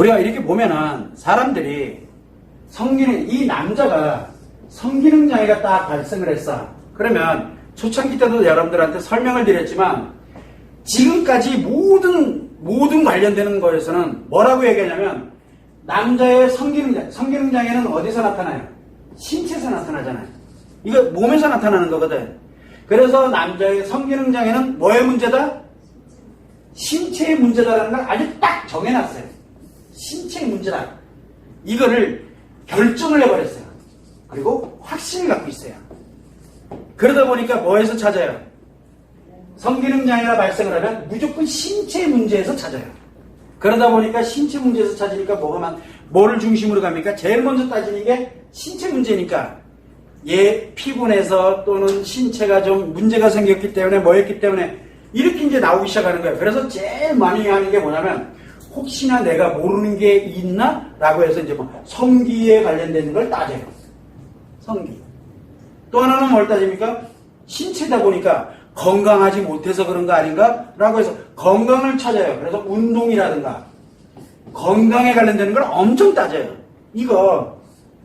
우리가 이렇게 보면은 사람들이 성기능, 이 남자가 성기능 장애가 딱 발생을 했어. 그러면 초창기 때도 여러분들한테 설명을 드렸지만 지금까지 모든, 모든 관련되는 거에서는 뭐라고 얘기하냐면 남자의 성기능, 장- 성기능 장애는 어디서 나타나요? 신체에서 나타나잖아요. 이거 몸에서 나타나는 거거든. 그래서 남자의 성기능 장애는 뭐의 문제다? 신체의 문제다라는 걸 아주 딱 정해놨어요. 신체의 문제다. 이거를 결정을 해버렸어요. 그리고 확신을 갖고 있어요. 그러다 보니까 뭐에서 찾아요? 성기능 장애가 발생을 하면 무조건 신체 문제에서 찾아요. 그러다 보니까 신체 문제에서 찾으니까 뭐가 많, 뭐를 중심으로 갑니까? 제일 먼저 따지는 게 신체 문제니까 얘 피부내서 또는 신체가 좀 문제가 생겼기 때문에 뭐였기 때문에 이렇게 이제 나오기 시작하는 거예요. 그래서 제일 많이 하는 게 뭐냐면 혹시나 내가 모르는 게 있나? 라고 해서 이제 뭐 성기에 관련된 걸 따져요. 성기. 또 하나는 뭘 따집니까? 신체다 보니까 건강하지 못해서 그런 거 아닌가? 라고 해서 건강을 찾아요. 그래서 운동이라든가 건강에 관련되는 걸 엄청 따져요. 이거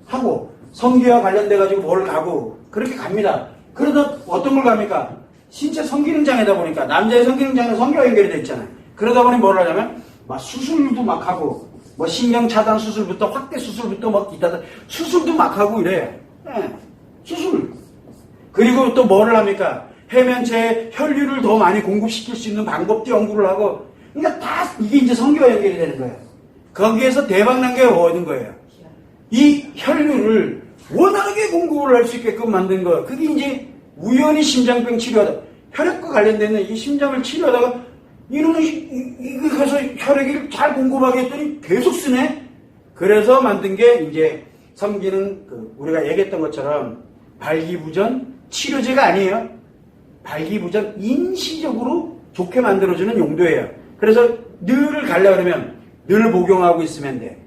하고 성기와 관련돼 가지고 뭘 가고 그렇게 갑니다. 그러다 어떤 걸 갑니까? 신체 성기능 장애다 보니까 남자의 성기능 장애는 성기와 연결이 돼 있잖아요. 그러다 보니 뭘 하냐면 막 수술도 막 하고 뭐 신경 차단 수술부터 확대 수술부터 막 기타 수술도 막 하고 이래요. 예, 수술. 그리고 또 뭐를 합니까? 해면체에 혈류를 더 많이 공급시킬 수 있는 방법도 연구를 하고 그러니까 다 이게 이제 성기와 연결이 되는 거예요. 거기에서 대박 난게 얻은 거예요. 이 혈류를 원활하게 공급을 할 수 있게끔 만든 거. 그게 이제 우연히 심장병 치료하다. 혈액과 관련된 이 심장을 치료하다가 이놈이 이- 이거 가서 혈액을 잘 공급하게 했더니 계속 쓰네. 그래서 만든 게 이제 섬기는 그 우리가 얘기했던 것처럼 발기부전 치료제가 아니에요. 발기부전 임시적으로 좋게 만들어주는 용도예요. 그래서 늘을 갈려 그러면 늘 복용하고 있으면 돼.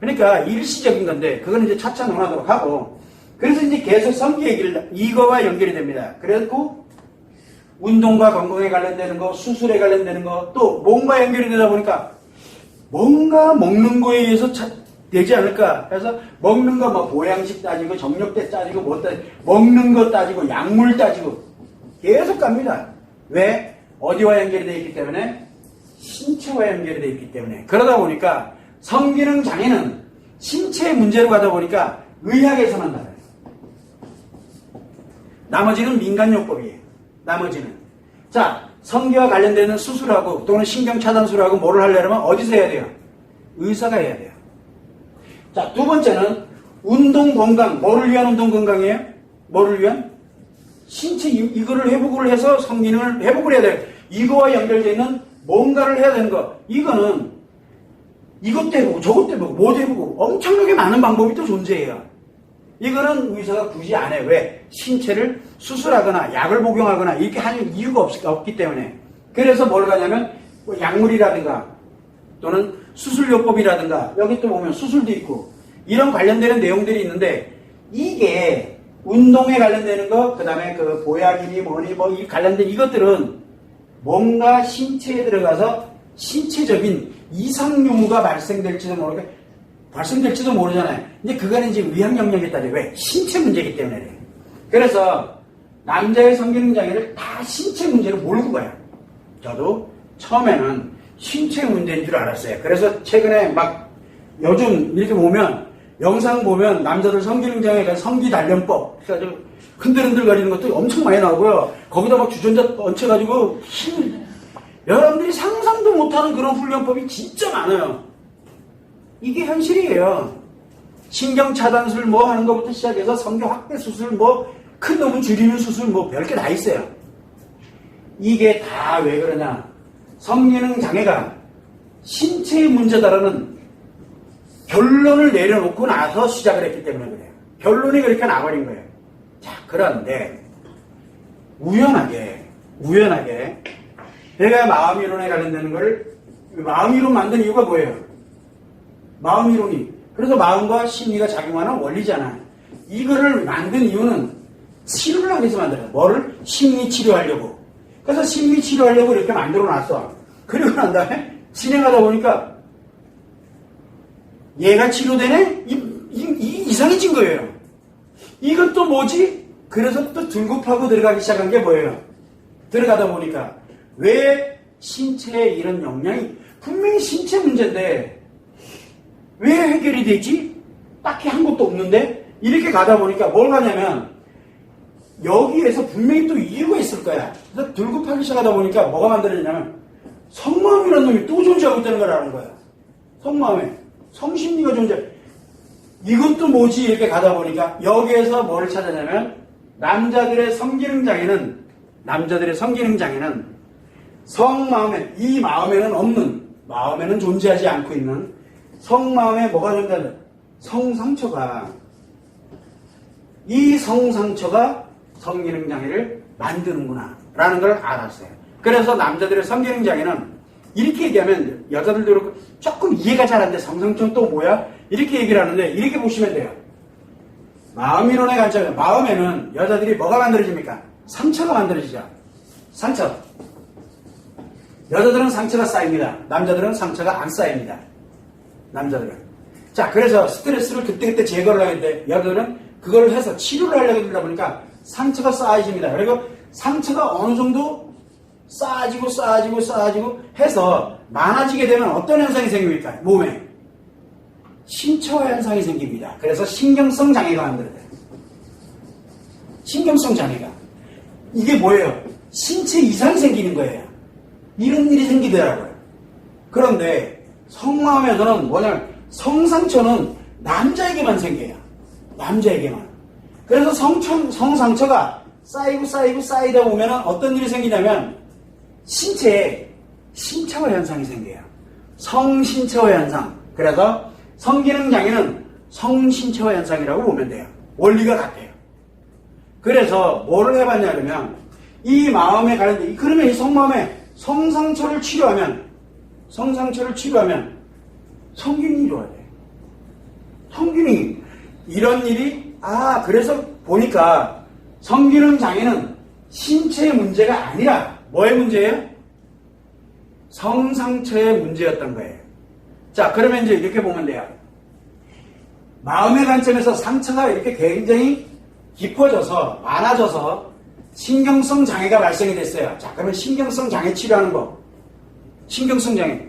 그러니까 일시적인 건데 그거는 이제 차차 논하도록 하고 그래서 이제 계속 성기 얘기를 이거와 연결이 됩니다. 그래고 운동과 건강에 관련되는 거, 수술에 관련되는 거, 또 뭔가 연결이 되다 보니까 뭔가 먹는 거에 의해서 차- 되지 않을까 해서 먹는 거 뭐 보양식 따지고 정력대 따지고 뭐 따지고 먹는 거 따지고 약물 따지고 계속 갑니다. 왜? 어디와 연결이 되어 있기 때문에 신체와 연결이 되어 있기 때문에 그러다 보니까 성기능 장애는 신체의 문제로 가다 보니까 의학에서만 나와요. 나머지는 민간요법이에요. 나머지는. 자, 성기와 관련되는 수술하고 또는 신경차단술하고 뭐를 하려면 어디서 해야 돼요? 의사가 해야 돼요. 자, 두 번째는 운동 건강. 뭐를 위한 운동 건강이에요? 뭐를 위한? 신체 이- 이거를 회복을 해서 성기능을 회복을 해야 돼요. 이거와 연결되어 있는 뭔가를 해야 되는 거. 이거는 이것도 해보고 저것도 해보고 뭐도 해보고 엄청나게 많은 방법이 또 존재해요. 이거는 의사가 굳이 안 해. 왜? 신체를 수술하거나 약을 복용하거나 이렇게 하는 이유가 없, 없기 때문에. 그래서 뭘 가냐면 뭐 약물이라든가 또는 수술요법이라든가 여기 또 보면 수술도 있고 이런 관련되는 내용들이 있는데 이게 운동에 관련되는 거, 그 다음에 그 보약이니 뭐니 뭐 이 관련된 이것들은 뭔가 신체에 들어가서 신체적인 이상 유무가 발생될지도 모르게 발생될지도 모르잖아요. 근데 그거는 이제 의학 영역에 따라 왜? 신체 문제이기 때문에 그래요. 그래서 남자의 성기능 장애를 다 신체 문제로 몰고 가요. 저도 처음에는 신체 문제인 줄 알았어요. 그래서 최근에 막 요즘 이렇게 보면 영상 보면 남자들 성기능 장애가 성기 단련법 그래가지고 흔들흔들 거리는 것도 엄청 많이 나오고요. 거기다 막 주전자 얹혀가지고 힘 여러분들이 상상도 못하는 그런 훈련법이 진짜 많아요. 이게 현실이에요. 신경 차단술 뭐 하는 것부터 시작해서 성교 확대 수술 뭐 큰 놈은 줄이는 수술 뭐 별게 다 있어요. 이게 다 왜 그러냐? 성기능 장애가 신체의 문제다라는 결론을 내려놓고 나서 시작을 했기 때문에 그래요. 결론이 그렇게 나버린 거예요. 자, 그런데 우연하게 우연하게 내가 마음이론에 관련되는 걸 마음이론 만든 이유가 뭐예요? 마음이론이 그래서 마음과 심리가 작용하는 원리잖아요. 이거를 만든 이유는 치료를 하기 위해서 만들어요. 뭐를? 심리 치료하려고. 그래서 심리 치료하려고. 이렇게 만들어 놨어. 그리고 난 다음에 진행하다 보니까, 얘가 치료되네? 이, 이- 이- 이상해진 거예요. 이건 또 뭐지? 그래서 또 파고 들어가기 시작한 게 뭐예요? 들어가다 보니까 왜 신체에 이런 영향이 분명히 신체 문제인데 왜 해결이 되지? 딱히 한 것도 없는데 이렇게 가다 보니까 뭘 하냐면 여기에서 분명히 또 이유가 있을 거야. 그래서 들고 파기 시작하다 보니까 뭐가 만들어지냐면 성마음이라는 놈이 또 존재하고 있다는 걸 아는 거야. 성마음에 성심리가 존재. 이것도 뭐지 이렇게 가다 보니까 여기에서 뭐를 찾았냐면 남자들의 성기능 장애는 남자들의 성기능 장애는 성마음에 이 마음에는 없는 마음에는 존재하지 않고 있는 성마음에 뭐가 존재하냐 성상처가 이 성상처가 성기능 장애를 만드는구나 라는 걸 알았어요. 그래서 남자들의 성기능 장애는 이렇게 얘기하면 여자들도 그렇고 조금 이해가 잘 안 돼. 성상처는 또 뭐야? 이렇게 얘기를 하는데 이렇게 보시면 돼요. 마음이론의 관점에 마음에는 여자들이 뭐가 만들어집니까? 상처가 만들어지죠. 상처. 여자들은 상처가 쌓입니다. 남자들은 상처가 안 쌓입니다. 남자들은. 자, 그래서 스트레스를 그때그때 제거를 하는데 여자들은 그걸 해서 치료를 하려고 들다 보니까 상처가 쌓여집니다. 그리고 상처가 어느 정도 쌓아지고 쌓아지고 쌓아지고 해서 많아지게 되면 어떤 현상이 생깁니까? 몸에. 신체화 현상이 생깁니다. 그래서 신경성 장애가 만들어져요. 신경성 장애가. 이게 뭐예요? 신체 이상이 생기는 거예요. 이런 일이 생기더라고요. 그런데 성마음에서는 뭐냐면 성상처는 남자에게만 생겨요. 남자에게만. 그래서 성청, 성상처가 쌓이고 쌓이고 쌓이다 보면 어떤 일이 생기냐면 신체에 신체화 현상이 생겨요. 성신체화 현상. 그래서 성기능 장애는 성신체화 현상이라고 보면 돼요. 원리가 같아요. 그래서 뭐를 해봤냐 그러면 이 마음에 관련된 그러면 이 성마음에 성상처를 치료하면 성상처를 치료하면 성균이 좋아야 돼. 성균이 이런 일이 아 그래서 보니까 성기능 장애는 신체의 문제가 아니라 뭐의 문제예요? 성상처의 문제였던 거예요. 자 그러면 이제 이렇게 보면 돼요. 마음의 관점에서 상처가 이렇게 굉장히 깊어져서 많아져서 신경성 장애가 발생이 됐어요. 자, 그러면 신경성 장애 치료하는 거. 신경성 장애.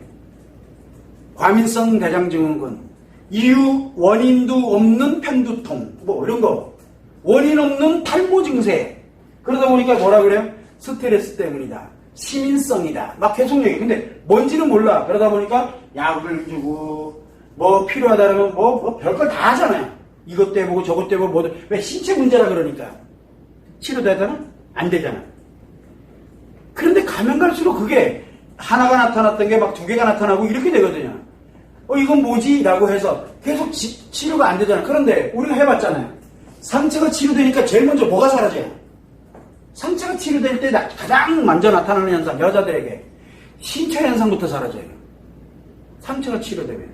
과민성 대장증후군. 이유 원인도 없는 편두통. 뭐 이런 거. 원인 없는 탈모 증세. 그러다 보니까 뭐라 그래요? 스트레스 때문이다. 시민성이다. 막 계속 얘기. 근데 뭔지는 몰라. 그러다 보니까 약을 주고 뭐 필요하다 그러면 뭐, 뭐 별걸 다 하잖아요. 이것 때문에 저것 때문에 뭐든 왜 신체 문제라 그러니까 치료되잖아? 안 되잖아. 그런데 가면 갈수록 그게 하나가 나타났던 게 막 두 개가 나타나고 이렇게 되거든요. 어, 이건 뭐지? 라고 해서 계속 치, 치료가 안 되잖아. 그런데 우리가 해봤잖아요. 상처가 치료되니까 제일 먼저 뭐가 사라져요? 상처가 치료될 때 나- 가장 먼저 나타나는 현상, 여자들에게 신체 현상부터 사라져요. 상처가 치료되면.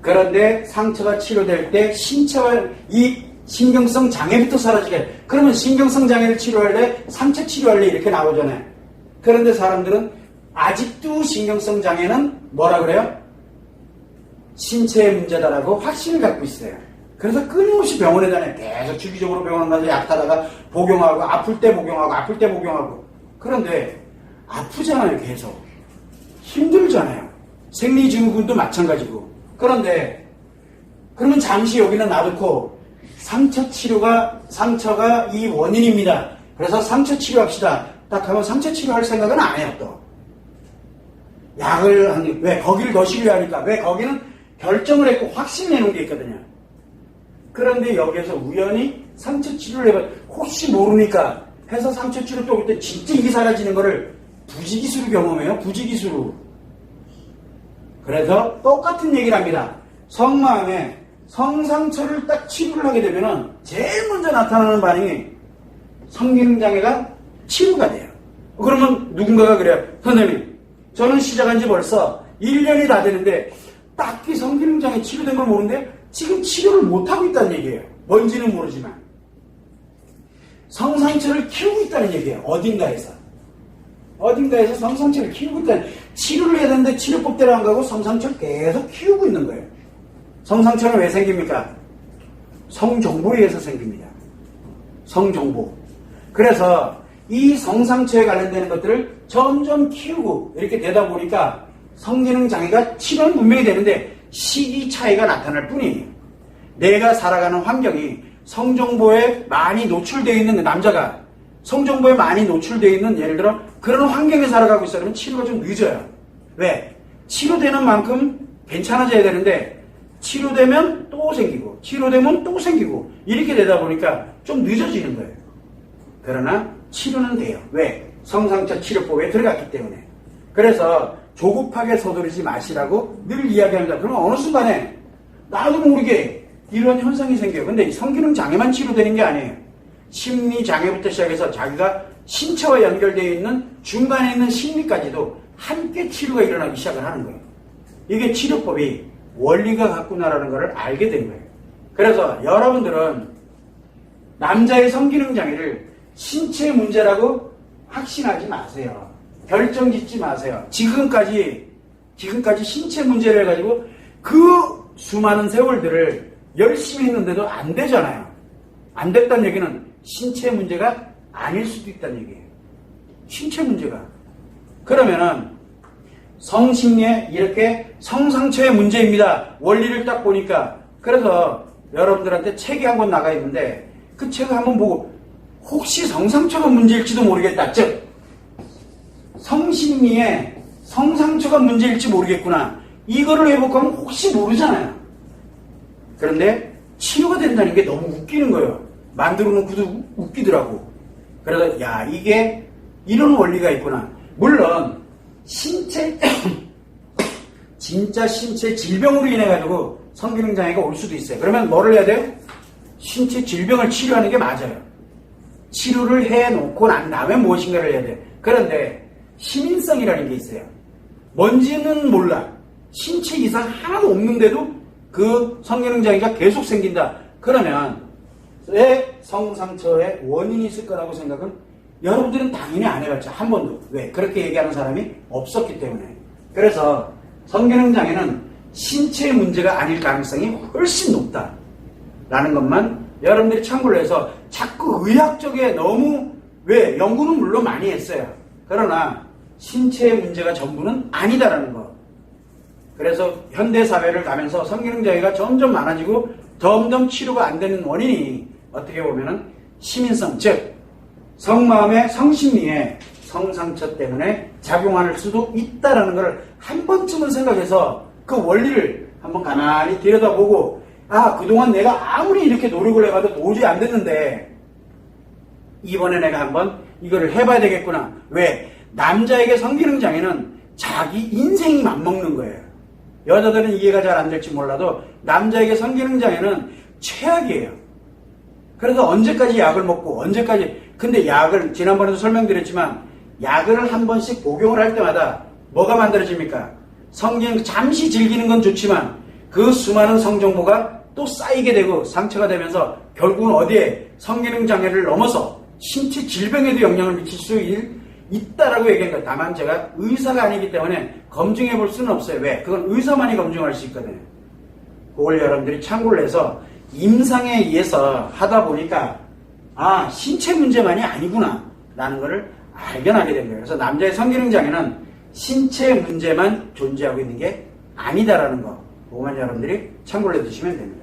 그런데 상처가 치료될 때 신체와 이 신경성 장애부터 사라지게. 그러면 신경성 장애를 치료할래? 상처 치료할래? 이렇게 나오잖아요. 그런데 사람들은 아직도 신경성 장애는 뭐라 그래요? 신체의 문제다라고 확신을 갖고 있어요. 그래서 끊임없이 병원에 다녀 계속 주기적으로 병원 가서 약 타다가 복용하고 아플 때 복용하고 아플 때 복용하고 그런데 아프잖아요 계속 힘들잖아요 생리 증후군도 마찬가지고 그런데 그러면 잠시 여기는 놔두고 상처 치료가 상처가 이 원인입니다. 그래서 상처 치료합시다. 딱 하면 상처 치료할 생각은 안 해요 또. 약을 하니 왜 거기를 더 치료하니까 왜 거기는 결정을 했고 확신 내놓은 게 있거든요. 그런데 여기에서 우연히 상처 치료를 해봐 혹시 모르니까 해서 상처 치료 또 그때 진짜 이게 사라지는 거를 부지기수로 경험해요. 부지기수로. 그래서 똑같은 얘기를 합니다. 성마음에 성상처를 딱 치료를 하게 되면은 제일 먼저 나타나는 반응이 성기능장애가 치료가 돼요. 그러면 누군가가 그래요. 선생님, 저는 시작한 지 벌써 1년이 다 되는데 딱히 성기능장애 치료된 걸 모르는데 지금 치료를 못하고 있다는 얘기예요. 뭔지는 모르지만. 성상처를 키우고 있다는 얘기예요. 어딘가에서. 어딘가에서 성상처를 키우고 있다는 치료를 해야 되는데 치료법대로 안 가고 성상처를 계속 키우고 있는 거예요. 성상처는 왜 생깁니까? 성정보에 의해서 생깁니다. 성정보. 그래서 이 성상처에 관련되는 것들을 점점 키우고 이렇게 되다 보니까 성기능 장애가 치료는 분명히 되는데 시기 차이가 나타날 뿐이에요. 내가 살아가는 환경이 성정보에 많이 노출되어 있는 남자가 성정보에 많이 노출되어 있는 예를 들어 그런 환경에 살아가고 있어 그러면 치료가 좀 늦어요. 왜? 치료되는 만큼 괜찮아져야 되는데 치료되면 또 생기고 치료되면 또 생기고 이렇게 되다 보니까 좀 늦어지는 거예요. 그러나 치료는 돼요. 왜? 성상처 치료법에 들어갔기 때문에. 그래서 조급하게 서두르지 마시라고 늘 이야기합니다. 그러면 어느 순간에 나도 모르게 이런 현상이 생겨요. 근데 이 성기능 장애만 치료되는 게 아니에요. 심리 장애부터 시작해서 자기가 신체와 연결되어 있는 중간에 있는 심리까지도 함께 치료가 일어나기 시작을 하는 거예요. 이게 치료법이 원리가 같구나라는 것을 알게 된 거예요. 그래서 여러분들은 남자의 성기능 장애를 신체 문제라고 확신하지 마세요. 결정 짓지 마세요. 지금까지, 지금까지 신체 문제를 해가지고 그 수많은 세월들을 열심히 했는데도 안 되잖아요. 안 됐다는 얘기는 신체 문제가 아닐 수도 있다는 얘기예요. 신체 문제가. 그러면은 성심리에 이렇게 성상처의 문제입니다. 원리를 딱 보니까 그래서 여러분들한테 책이 한 권 나가 있는데 그 책을 한번 보고 혹시 성상처가 문제일지도 모르겠다. 즉 성심리에 성상처가 문제일지 모르겠구나. 이거를 회복하면 혹시 모르잖아요. 그런데 치료가 된다는 게 너무 웃기는 거예요. 만들어 놓고도 웃기더라고. 그래서 야 이게 이런 원리가 있구나. 물론 신체 진짜 신체 질병으로 인해 가지고 성기능 장애가 올 수도 있어요. 그러면 뭐를 해야 돼요? 신체 질병을 치료하는 게 맞아요. 치료를 해놓고 난 다음에 무엇인가를 해야 돼. 그런데 시민성이라는 게 있어요. 뭔지는 몰라. 신체 이상 하나도 없는데도 그 성기능 장애가 계속 생긴다. 그러면 왜 성상처의 원인이 있을 거라고 생각은 여러분들은 당연히 안 해봤죠. 한 번도. 왜? 그렇게 얘기하는 사람이 없었기 때문에. 그래서 성기능 장애는 신체 문제가 아닐 가능성이 훨씬 높다. 라는 것만 여러분들이 참고를 해서 자꾸 의학적에 너무 왜 연구는 물론 많이 했어요. 그러나 신체의 문제가 전부는 아니다라는 거. 그래서 현대 사회를 가면서 성기능 장애가 점점 많아지고 점점 치료가 안 되는 원인이 어떻게 보면은 시민성 즉 성마음의 성심리에 성상처 때문에 작용할 수도 있다라는 것을 한 번쯤은 생각해서 그 원리를 한번 가만히 들여다보고 아 그동안 내가 아무리 이렇게 노력을 해봐도 도저히 안 됐는데 이번에 내가 한번 이거를 해봐야 되겠구나. 왜? 남자에게 성기능 장애는 자기 인생이 맞먹는 거예요. 여자들은 이해가 잘 안 될지 몰라도 남자에게 성기능 장애는 최악이에요. 그래서 언제까지 약을 먹고 언제까지 근데 약을 지난번에도 설명드렸지만 약을 한 번씩 복용을 할 때마다 뭐가 만들어집니까? 성기능 잠시 즐기는 건 좋지만 그 수많은 성정보가 또 쌓이게 되고 상처가 되면서 결국은 어디에 성기능 장애를 넘어서 신체 질병에도 영향을 미칠 수 있다라고 얘기한 거예요. 다만 제가 의사가 아니기 때문에 검증해 볼 수는 없어요. 왜? 그건 의사만이 검증할 수 있거든요. 그걸 여러분들이 참고를 해서 임상에 의해서 하다 보니까 아 신체 문제만이 아니구나 라는 것을 발견하게 된 거예요. 그래서 남자의 성기능 장애는 신체 문제만 존재하고 있는 게 아니다라는 거 그것만 여러분들이 참고를 해두시면 됩니다.